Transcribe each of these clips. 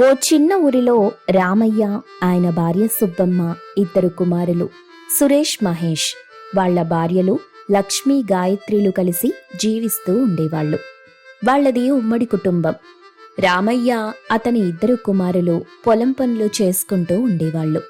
ఓ చిన్న ఊరిలో రామయ్య ఆయన భార్య సుబ్బమ్మ ఇద్దరు కుమారులు సురేష్ మహేష్. వాళ్ళ భార్యలు లక్ష్మి గాయత్రిలు కలిసి జీవిస్తూ ఉండేవాళ్ళు. వాళ్ళది ఉమ్మడి కుటుంబం. రామయ్య అతని ఇద్దరు కుమారులు పొలం పనులు చేసుకుంటూ ఉండేవాళ్ళు.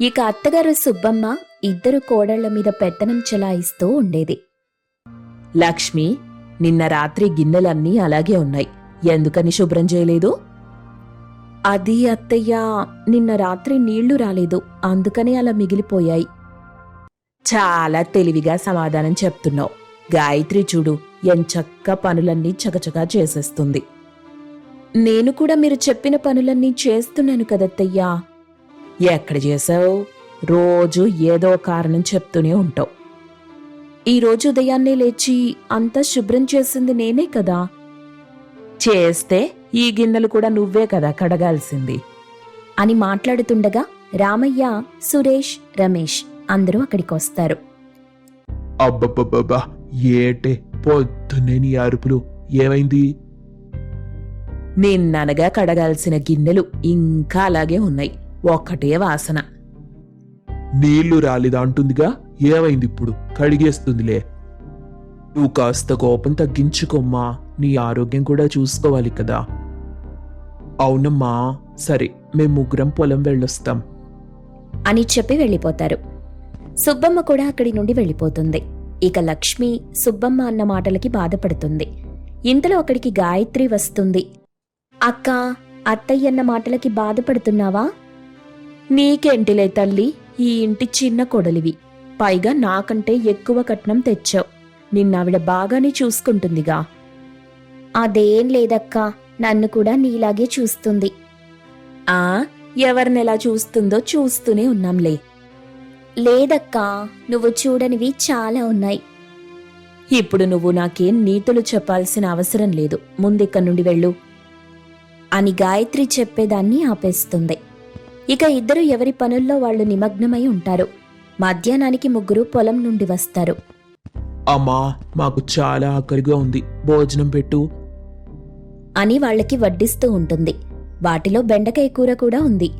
ఇక అత్తగారు సుబ్బమ్మ ఇద్దరు కోడళ్ళ మీద పెత్తనం చెలాయిస్తూ ఉండేది. లక్ష్మి నిన్న రాత్రి గిన్నెలన్నీ అలాగే ఉన్నాయి. ఎందుకని శుభ్రం చేయలేదు? అది అత్తయ్య నిన్న రాత్రి నీళ్ళు రాలేదు. అందుకనే అలా మిగిలిపోయాయి. చాలా తెలివిగా సమాధానం చెప్తున్నావు. గాయత్రి చూడు ఎంచక్క పనులన్నీ చకచకా చేసేస్తుంది. నేను కూడా మీరు చెప్పిన పనులన్నీ చేస్తున్నాను కదత్తయ్యా. ఎక్కడ చేసావు రోజు ఏదో కారణం చెప్తూనే ఉంటావు. ఈరోజు ఉదయాన్నే లేచి అంతా శుభ్రం చేసింది నేనే కదా. చేస్తే ఈ గిన్నెలు కూడా నువ్వే కదా కడగాల్సింది. అని మాట్లాడుతుండగా రామయ్య సురేష్ రమేష్ అందరూ అక్కడికి వస్తారు. అబ్బబ్బబ్బబ్బా ఏటే పొద్దున్నే నీ అరుపులు. ఏమైంది? నిన్ననగా కడగాల్సిన గిన్నెలు ఇంకా అలాగే ఉన్నాయి. ఒక్కటే వాసన. నీళ్ళు రాలేదా అంటుందిగా? ఏమైంది ఇప్పుడు? కడిగేస్తుందిలే. నువ్వు కాస్త కోపం తగ్గించుకోమ్మా. నీ ఆరోగ్యం కూడా చూసుకోవాలి కదా. అవునమ్మా సరే మేము ముగ్గురం పొలం వెళ్ళొస్తాం. అని చెప్పి వెళ్ళిపోతారు. సుబ్బమ్మ కూడా అక్కడి నుండి వెళ్ళిపోతుంది. ఇక లక్ష్మి సుబ్బమ్మ అన్న మాటలకి బాధపడుతుంది. ఇంతలో అక్కడికి గాయత్రి వస్తుంది. అక్క అత్తయ్యన్న మాటలకి బాధపడుతున్నావా? నీకేంటిలే తల్లి ఈ ఇంటి చిన్న కొడలివి. పైగా నాకంటే ఎక్కువ కట్నం తెచ్చావు. నిన్నావిడ బాగానే చూసుకుంటుందిగా. అదేం లేదక్కా నన్ను కూడా నీలాగే చూస్తుంది. ఆ ఎవరినెలా చూస్తుందో చూస్తూనే ఉన్నాంలే. లేదక్కా నువ్వు చూడనివి చాలా ఉన్నాయి. ఇప్పుడు నువ్వు నాకేం నీతులు చెప్పాల్సిన అవసరం లేదు. ముందిక్కడి నుండి వెళ్ళు. అని గాయత్రి చెప్పేదాన్ని ఆపేస్తుంది. ఇక ఇద్దరు ఎవరి పనుల్లో వాళ్ళు నిమగ్నమై ఉంటారు. మధ్యాహ్నానికి ముగ్గురు పొలం నుండి వస్తారు. అమ్మా మాకు చాలా ఆకలిగా ఉంది. భోజనం పెట్టు అని వాళ్ళకి వడ్డిస్తూ ఉంటుంది. వాటిలో బెండకాయ కూర కూడా ఉంది.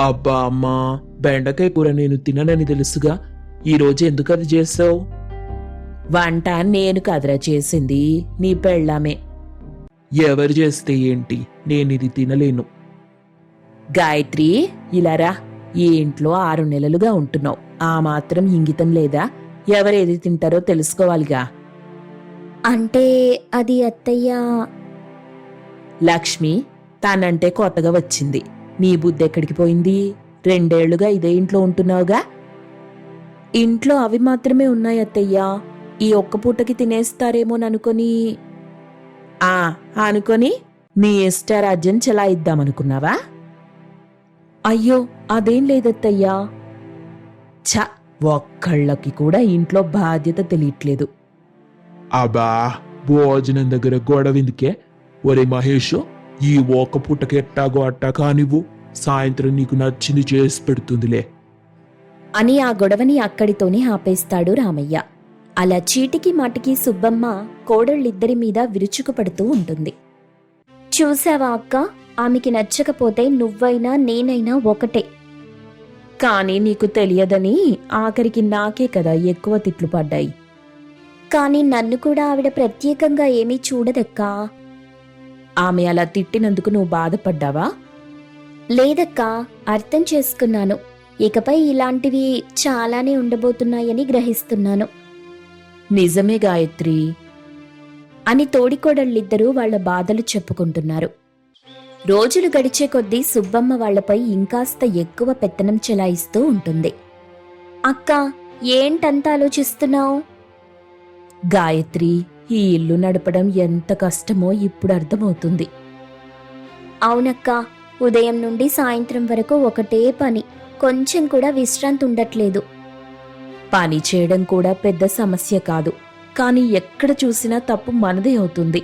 అబ్బా అమ్మా బెండకాయ కూర నేను తిననని తెలుసుగా? ఈ రోజు ఎందుకు అది చేసావు? వంట నేను కదరా చేసింది నీ పెళ్ళామే. ఎవరు చేస్తే ఏంటి? నేను ఇది తినలేను. గాయత్రి ఇలారా ఈ ఇంట్లో ఆరు నెలలుగా ఉంటున్నావు. ఆ మాత్రం ఇంగితం లేదా? ఎవరేది తింటారో తెలుసుకోవాలిగా. అంటే అది అత్తయ్య లక్ష్మి తానంటే కొత్తగా వచ్చింది. నీ బుద్ధి ఎక్కడికి పోయింది? రెండేళ్ళుగా ఇదే ఇంట్లో ఉంటున్నావుగా? ఇంట్లో అవి మాత్రమే ఉన్నాయి అత్తయ్యా. ఈ ఒక్క పూటకి తినేస్తారేమోననుకొని. ఆ అనుకొని నీ ఇష్టారాజ్యం చెలాయిద్దామనుకున్నావా? అయ్యో అదేం లేదత్తయ్యా. ఛ ఒక్కళ్ళకి కూడా ఇంట్లో బాధ్యత తెలియట్లేదు. అబ్బా భోజనం దగ్గర గొడవ ఎందుకే? ఒరే మహేష్ ఈ ఒక్క పూటకి ఎట్టాగో అట్టా కానివ్వు. సాయంత్రం నీకు నచ్చింది చేసి పెడుతుందిలే. అని ఆ గొడవని అక్కడితోనే ఆపేస్తాడు రామయ్య. అలా చీటికి మాటికి సుబ్బమ్మ కోడళ్ళిద్దరి మీద విరుచుకుపడుతూ ఉంటుంది. చూసావా అక్క? ఆమెకి నచ్చకపోతే నువ్వైనా నేనైనా ఒకటే. కానీ నీకు తెలియదని ఆఖరికి నాకే కదా ఎక్కువ తిట్లు పడ్డాయి. కానీ నన్ను కూడా ఆవిడ ప్రత్యేకంగా ఏమీ చూడదక్కా? ఆమె అలా తిట్టినందుకు నువ్వు బాధపడ్డావా? లేదక్కా అర్థం చేసుకున్నాను. ఇకపై ఇలాంటివి చాలానే ఉండబోతున్నాయని గ్రహిస్తున్నాను. నిజమే గాయత్రి. అని తోడికోడళ్ళిద్దరూ వాళ్ళ బాధలు చెప్పుకుంటున్నారు. రోజులు గడిచే కొద్దీ సుబ్బమ్మ వాళ్ళపై ఇంకాస్త ఎక్కువ పెత్తనం చెలాయిస్తూ ఉంటుంది. అక్క ఏంటంత ఆలోచిస్తున్నావు? గాయత్రి ఈ ఇల్లు నడపడం ఎంత కష్టమో ఇప్పుడు అర్థమవుతుంది. అవునక్క ఉదయం నుండి సాయంత్రం వరకు ఒకటే పని కొంచెం కూడా విశ్రాంతి ఉండట్లేదు. పని చేయడం కూడా పెద్ద సమస్య కాదు కానీ ఎక్కడ చూసినా తప్పు మనదే అవుతుంది.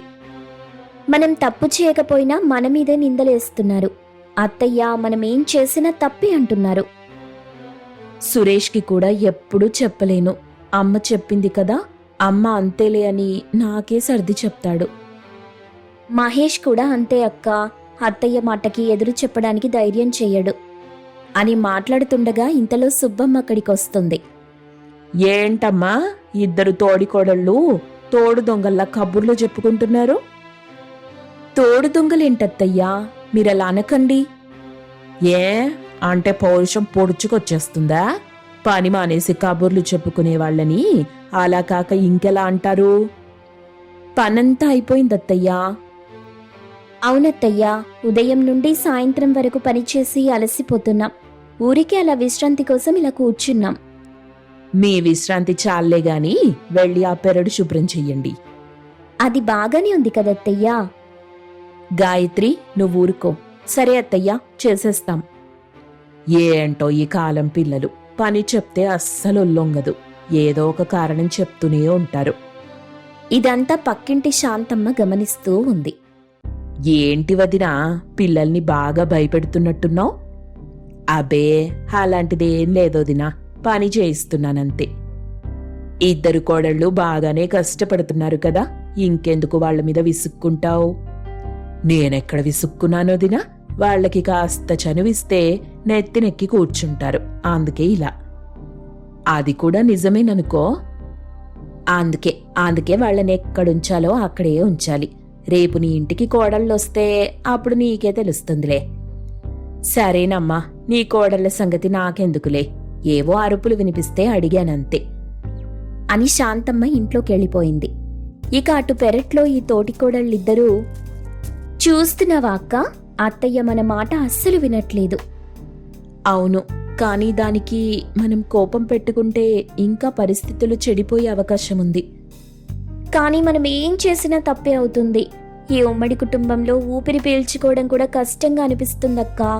మనం తప్పు చేయకపోయినా మన మీదే నిందలేస్తున్నారు. అత్తయ్య మనం ఏం చేసినా తప్పే అంటున్నారు. సురేష్కి కూడా ఎప్పుడూ చెప్పలేను. అమ్మ చెప్పింది కదా అమ్మ అంతేలే అని నాకే సర్ది చెప్తాడు. మహేష్ కూడా అంతే అక్క అత్తయ్య మాటకి ఎదురు చెప్పడానికి ధైర్యం చెయ్యడు అని మాట్లాడుతుండగా ఇంతలో సుబ్బమ్మ అక్కడికొస్తుంది. ఏంటమ్మా ఇద్దరు తోడికోడళ్ళు తోడు దొంగల్లా కబుర్లు చెప్పుకుంటున్నారు? తోడు దొంగలేంటత్తయ్యా మీరలా అనకండి. ఏ అంటే పౌరుషం పొడుచుకొచ్చేస్తుందా? పని మానేసి కబుర్లు చెప్పుకునే వాళ్ళని అలా కాక ఇంకెలా అంటారు? పనంతా అయిపోయిందత్తయ్యా. అవునత్తయ్యా ఉదయం నుండి సాయంత్రం వరకు పనిచేసి అలసిపోతున్నాం. ఊరికే అలా విశ్రాంతి కోసం ఇలా కూర్చున్నాం. మీ విశ్రాంతి చాలే గాని వెళ్ళి ఆ పెరడు శుభ్రం చెయ్యండి. అది బాగానే ఉంది కదత్తయ్యా. గాయత్రి నువ్వు ఊరుకో. సరే అత్తయ్యా చేసేస్తాం. ఏంటో ఈ కాలం పిల్లలు. పని చెప్తే అస్సలు ఒల్లొంగదు ఏదో ఒక కారణం చెప్తూనే ఉంటారు. ఇదంతా పక్కింటి శాంతమ్మ గమనిస్తూ ఉంది. ఏంటి వదినా పిల్లల్ని బాగా భయపెడుతున్నట్టున్నావు? అబే అలాంటిదేం లేదోదినా పని చేయిస్తున్నానంతే. ఇద్దరు కోడళ్ళు బాగానే కష్టపడుతున్నారు కదా. ఇంకెందుకు వాళ్ళ మీద విసుక్కుంటావు? నేనెక్కడ విసుక్కున్నానోదినా వాళ్ళకి కాస్త చనువిస్తే నెత్తినెక్కి కూర్చుంటారు. అందుకే ఇలా. అది కూడా నిజమేననుకో. అందుకే అందుకే వాళ్ళని ఎక్కడుంచాలో అక్కడే ఉంచాలి. రేపు నీ ఇంటికి కోడళ్ళొస్తే అప్పుడు నీకే తెలుస్తుందిలే. సరేనమ్మా నీ కోడళ్ళ సంగతి నాకెందుకులే? ఏవో అరుపులు వినిపిస్తే అడిగానంతే. అని శాంతమ్మ ఇంట్లోకి వెళ్ళిపోయింది ఇక అటు పెరట్లో ఈ తోటికోడళ్ళిద్దరూ చూస్తున్నావా అక్క? అత్తయ్య మన మాట అస్సలు వినట్లేదు. అవును కానీ దానికి మనం కోపం పెట్టుకుంటే ఇంకా పరిస్థితులు చెడిపోయే అవకాశం ఉంది కానీ మనం ఏం చేసినా తప్పే అవుతుంది. ఈ ఉమ్మడి కుటుంబంలో ఊపిరి పీల్చుకోవడం కూడా కష్టంగా అనిపిస్తుందక్కా.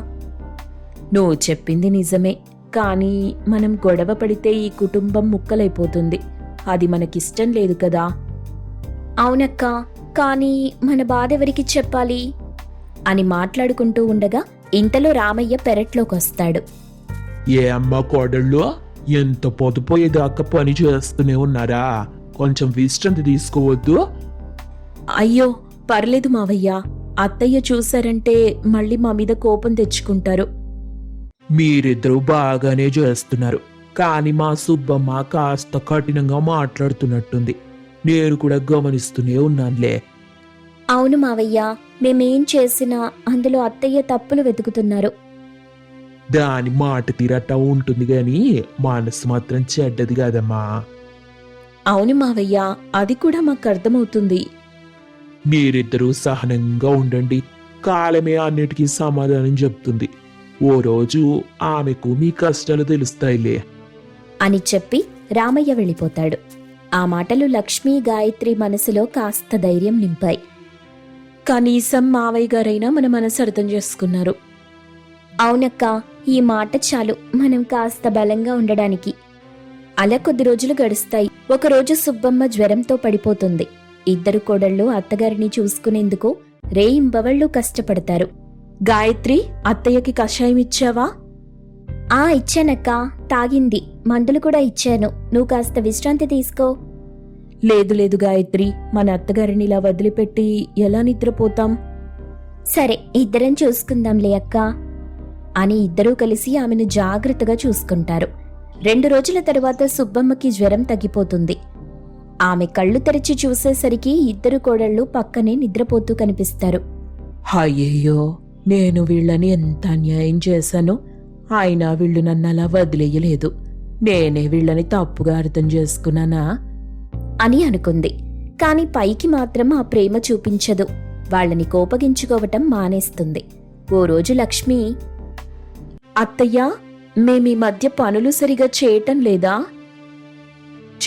నువ్వు చెప్పింది నిజమే కానీ మనం గొడవ పడితే ఈ కుటుంబం ముక్కలైపోతుంది. అది మనకిష్టం లేదు కదా. అవునక్కా కానీ మన బాధ ఎవరికి చెప్పాలి? అని మాట్లాడుకుంటూ ఉండగా ఇంతలో రామయ్య పెరట్లోకి వస్తాడు. ఏ అమ్మ కోడళ్ళు ఎంత పొదుపోయేదాకా పని చేస్తూనే ఉన్నారా? కొంచెం విశ్రాంతి తీసుకోవద్దు. అయ్యో పర్లేదు మావయ్య. అత్తయ్య చూశారంటే మళ్ళీ మా మీద కోపం తెచ్చుకుంటారు. మీరిద్దరూ బాగానే చేస్తున్నారు. కానీ మా సుబ్బమ్మ కాస్త కఠినంగా మాట్లాడుతున్నట్టుంది. నేను కూడా గమనిస్తూనే ఉన్నానులే. అవును మావయ్య మేమేం చేసినా అందులో అత్తయ్య తప్పులు వెతుకుతున్నారు. దాని మాట తీరట ఉంటుంది గాని మనసు మాత్రం చెడ్డది కాదమ్మా. అవును మావయ్య అది కూడా మాకు అర్థమవుతుంది. మీరిద్దరూ సహనంగా ఉండండి. కాలమే అన్నిటికీ సమాధానం చెప్తుంది. ఓ రోజు ఆమెకు మీ కష్టాలు తెలుస్తాయిలే. అని చెప్పి రామయ్య వెళ్ళిపోతాడు. ఆ మాటలు లక్ష్మీ గాయత్రి మనసులో కాస్త ధైర్యం నింపాయి. కనీసం మావయ్య గారైనా మన మనసు అర్థం చేసుకున్నారు. అవునక్క ఈ మాట చాలు. మనం కాస్త బలంగా ఉండడానికి. అలా కొద్ది రోజులు గడుస్తాయి. ఒకరోజు సుబ్బమ్మ జ్వరంతో పడిపోతుంది. ఇద్దరు కోడళ్ళు అత్తగారిని చూసుకునేందుకు రేయింబవళ్ళు కష్టపడతారు. గాయత్రి అత్తయ్యకి కషాయం ఇచ్చావా? ఆ ఇచ్చానక్క. తాగింది. మందులు కూడా ఇచ్చాను. నువ్వు కాస్త విశ్రాంతి తీసుకో. లేదు లేదు గాయత్రి మన అత్తగారిని ఇలా వదిలిపెట్టి ఎలా నిద్రపోతాం? సరే ఇద్దరం చూసుకుందాంలే అక్క. అని ఇద్దరూ కలిసి ఆమెను జాగ్రత్తగా చూసుకుంటారు. రెండు రోజుల తరువాత సుబ్బమ్మకి జ్వరం తగ్గిపోతుంది. ఆమె కళ్ళు తెరిచి చూసేసరికి ఇద్దరు కోడళ్ళు పక్కనే నిద్రపోతూ కనిపిస్తారు. అయ్యయ్యో నేను వీళ్ళని ఎంత అన్యాయం చేశాను అయినా వీళ్ళు నన్ను అలా వదిలేయలేదు. నేనే వీళ్ళని తప్పుగా అర్థం చేసుకున్నానా? అని అనుకుంది. కాని పైకి మాత్రం ఆ ప్రేమ చూపించదు. వాళ్ళని కోపగించుకోవటం మానేస్తుంది. ఓ రోజు లక్ష్మి అత్తయ్య మేమీ మధ్య పనులు సరిగా చేయటం లేదా?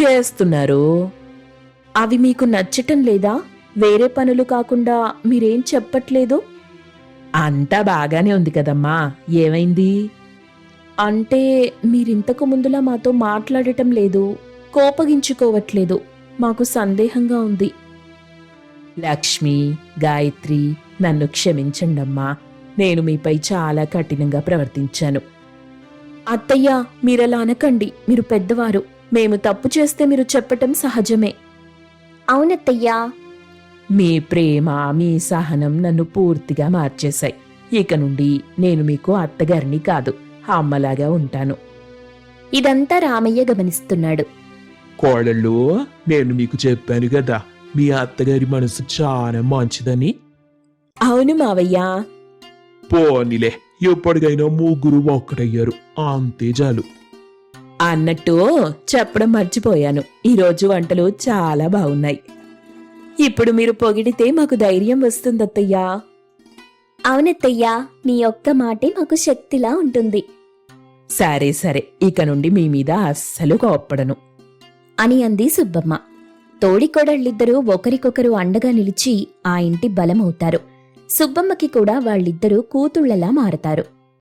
చేస్తున్నారు? అవి మీకు నచ్చటం లేదా? వేరే పనులు కాకుండా మీరేం చెప్పట్లేదు? అంతా బాగానే ఉంది కదమ్మా. ఏమైంది? అంటే మీరింతకు ముందులా మాతో మాట్లాడటం లేదు కోపగించుకోవట్లేదు. మాకు సందేహంగా ఉంది. లక్ష్మి గాయత్రి నన్ను క్షమించండమ్మా. నేను మీపై చాలా కఠినంగా ప్రవర్తించాను. అత్తయ్య మీరలా అనకండి. మీరు పెద్దవారు. మేము తప్పు చేస్తే మీరు చెప్పటం సహజమే. అవునత్తయ్యా. మీ ప్రేమ మీ సహనం నన్ను పూర్తిగా మార్చేశాయి. ఇక నుండి నేను మీకు అత్తగారిని కాదు అమ్మలాగా ఉంటాను. ఇదంతా రామయ్య గమనిస్తున్నాడు. కోడళ్ళు నేను మీకు చెప్పాను కదా మీ అత్తగారి మనసు చాలా మంచిదని. అవును మావయ్యా. పోనీలే ఎప్పటికైనా ముగ్గురు ఒక్కటయ్యారు అంతే చాలు. అన్నట్టు చెప్పడం మర్చిపోయాను ఈరోజు వంటలు చాలా బాగున్నాయి. ఇప్పుడు మీరు పొగిడితే మాకు ధైర్యం వస్తుందత్తయ్యా. అవునత్తయ్యా నీ ఒక్క మాటే మాకు శక్తిలా ఉంటుంది. సరే సరే ఇక నుండి మీ మీద అస్సలు కోప్పడను. అని అంది సుబ్బమ్మ. తోడికోడళ్ళిద్దరూ ఒకరికొకరు అండగా నిలిచి ఆ ఇంటి బలమవుతారు. సుబ్బమ్మకి కూడా వాళ్ళిద్దరూ కూతుళ్ళలా మారతారు.